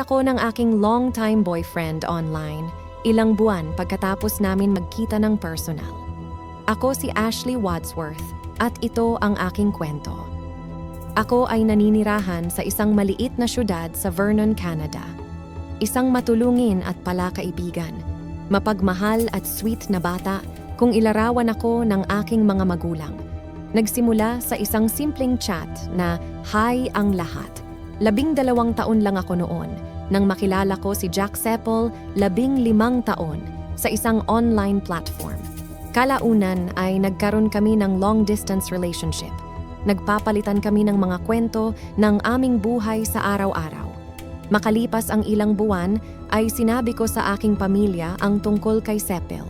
Ako ng aking long-time boyfriend online, ilang buwan pagkatapos namin magkita ng personal. Ako si Ashley Wadsworth at ito ang aking kwento. Ako ay naninirahan sa isang maliit na syudad sa Vernon, Canada. Isang matulungin at palakaibigan, mapagmahal at sweet na bata kung ilarawan ako ng aking mga magulang. Nagsimula sa isang simpleng chat na Hi ang lahat. Labing dalawang taon lang ako noon nang makilala ko si Jack Seppel labing limang taon sa isang online platform. Kalaunan ay nagkaroon kami ng long-distance relationship. Nagpapalitan kami ng mga kwento ng aming buhay sa araw-araw. Makalipas ang ilang buwan ay sinabi ko sa aking pamilya ang tungkol kay Seppel.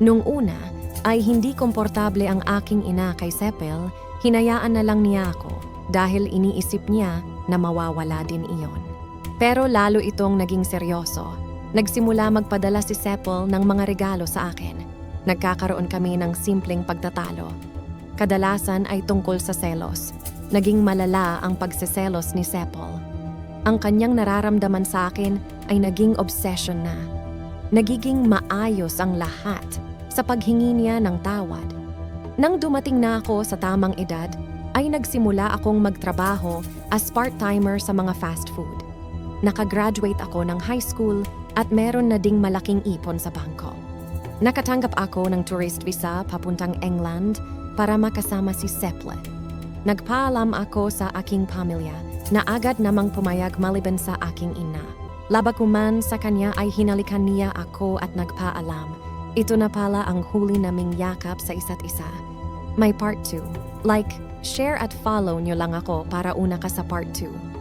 Nung una ay hindi komportable ang aking ina kay Seppel, hinayaan na lang niya ako dahil iniisip niya na mawawala din iyon. Pero lalo itong naging seryoso. Nagsimula magpadala si Seppel ng mga regalo sa akin. Nagkakaroon kami ng simpleng pagtatalo. Kadalasan ay tungkol sa selos. Naging malala ang pagseselos ni Seppel. Ang kanyang nararamdaman sa akin ay naging obsession na. Nagiging maayos ang lahat sa paghingi niya ng tawad. Nang dumating na ako sa tamang edad, ay nagsimula akong magtrabaho as part-timer sa mga fast food. Nakagraduate ako ng high school at meron na ding malaking ipon sa bangko. Nakatanggap ako ng tourist visa papuntang England para makasama si Seple. Nagpaalam ako sa aking pamilya na agad namang pumayag maliban sa aking ina. Labakuman sa kanya ay hinalikan niya ako at nagpaalam. Ito na pala ang huli naming yakap sa isa't isa. May part 2. Like, share at follow nyo lang ako para una ka sa part 2.